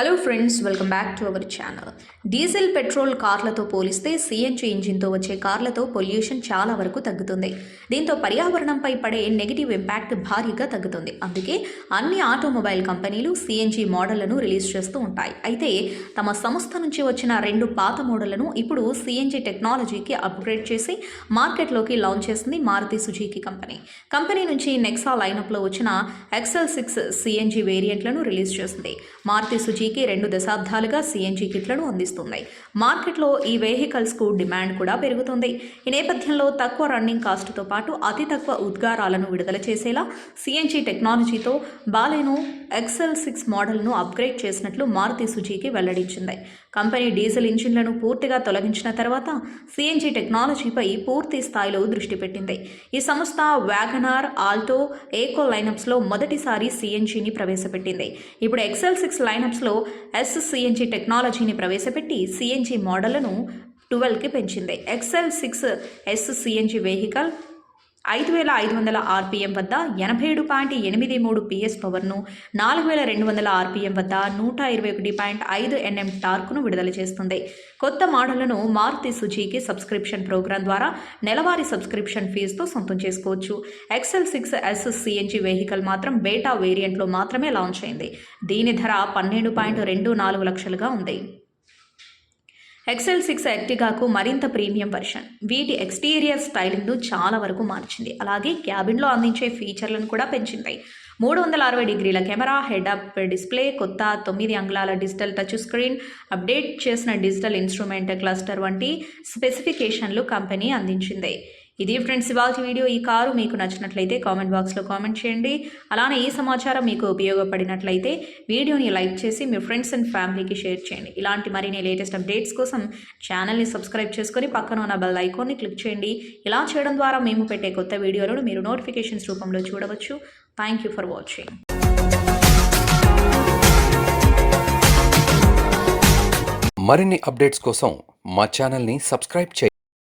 Hello friends welcome back to our channel diesel petrol కార్లతో పోలిస్తే CNG ఇంజిన్తో వచ్చే కార్లతో pollution చాలా వరకు తగ్గుతుంది. దీంతో పర్యావరణంపై పడే నెగిటివ్ ఇంపాక్ట్ భారీగా తగ్గుతుంది. అందుకే అన్ని ఆటోమొబైల్ కంపెనీలు సిఎన్జి మోడళ్ళను రిలీజ్ చేస్తూ ఉంటాయి. అయితే తమ సంస్థ నుంచి వచ్చిన రెండు పాత మోడళ్ళను ఇప్పుడు సిఎన్జి టెక్నాలజీకి అప్గ్రేడ్ చేసి మార్కెట్లోకి లాంచ్ చేసింది మారుతి సుజుకి కంపెనీ. కంపెనీ నుంచి నెక్సా లైనప్లో వచ్చిన ఎక్సెల్ సిక్స్ సిఎన్జి వేరియంట్లను రిలీజ్ చేసింది. మారుతి ఎల్పీజీకి రెండు దశాబ్దాలుగా సిఎన్జి కిట్లను అందిస్తుంది మార్కెట్లో ఈ వెహికల్స్కు డిమాండ్ కూడా పెరుగుతుంది. ఈ నేపథ్యంలో తక్కువ రన్నింగ్ కాస్ట్తో పాటు అతి తక్కువ ఉద్గారాలను విడుదల చేసేలా సిఎన్జి టెక్నాలజీతో బాలెను ఎక్సెల్ సిక్స్ మోడల్ను అప్గ్రేడ్ చేసినట్లు మారుతి సుజీకి వెల్లడించింది. కంపెనీ డీజిల్ ఇంజిన్లను పూర్తిగా తొలగించిన తర్వాత సిఎన్జి టెక్నాలజీపై పూర్తి స్థాయిలో దృష్టి పెట్టింది. ఈ సంస్థ వ్యాగనార్ ఆల్టో ఏకో లైనప్స్లో మొదటిసారి సిఎన్జిని ప్రవేశపెట్టింది. ఇప్పుడు ఎక్సెల్ సిక్స్ లైనప్స్లో ఎస్ సిఎన్జి టెక్నాలజీని ప్రవేశపెట్టి సిఎన్జి మోడళ్ళను ట్వెల్వ్కి పెంచింది. XL six S CNG vehicle ఐదు వేల ఐదు వందల ఆర్పిఎం వద్ద ఎనభై ఏడు పాయింట్ ఎనిమిది మూడు పిఎస్ పవర్ను నాలుగు వేల రెండు వందల ఆర్పిఎం వద్ద నూట ఇరవై ఒకటి పాయింట్ ఐదు ఎన్ఎం టార్క్ను విడుదల చేస్తుంది. కొత్త మోడళ్ళను మారుతి సుజీకి సబ్స్క్రిప్షన్ ప్రోగ్రాం ద్వారా నెలవారీ సబ్స్క్రిప్షన్ ఫీజుతో సొంతం చేసుకోవచ్చు. XL six S CNG vehicle మాత్రం బేటా వేరియంట్లో మాత్రమే లాంచ్ అయింది. దీని ధర పన్నెండు పాయింట్ రెండు నాలుగు లక్షలుగా ఉంది. ఎక్సెల్ సిక్స్ ఎర్టిగాకు మరింత ప్రీమియం వర్షన్ వీటి ఎక్స్టీరియర్ స్టైలింగ్ను చాలా వరకు మార్చింది. అలాగే క్యాబిన్లో అందించే ఫీచర్లను కూడా పెంచింది. మూడు వందల అరవై డిగ్రీల కెమెరా హెడ్ అప్ డిస్ప్లే కొత్త తొమ్మిది అంగుళాల డిజిటల్ టచ్ స్క్రీన్ అప్డేట్ చేసిన డిజిటల్ ఇన్స్ట్రుమెంట్ క్లస్టర్ వంటి స్పెసిఫికేషన్లు కంపెనీ అందించింది. ఇది ఫ్రెండ్స్ ఇవాళ వీడియో ఈ కారు మీకు నచ్చినట్లయితే కామెంట్ బాక్స్లో కామెంట్ చేయండి. అలానే ఈ సమాచారం మీకు ఉపయోగపడినట్లయితే వీడియోని లైక్ చేసి మీ ఫ్రెండ్స్ అండ్ ఫ్యామిలీకి షేర్ చేయండి. ఇలాంటి మరిన్ని లేటెస్ట్ అప్డేట్స్ కోసం ఛానల్ని సబ్స్క్రైబ్ చేసుకొని పక్కన ఉన్న బెల్ ఐకాన్ని క్లిక్ చేయండి. ఇలా చేయడం ద్వారా మేము పెట్టే కొత్త వీడియోలను మీరు నోటిఫికేషన్స్ రూపంలో చూడవచ్చు. Thank you for watching. మరిన్ని అప్డేట్స్ కోసం మా ఛానల్ని సబ్స్క్రైబ్ చేయండి.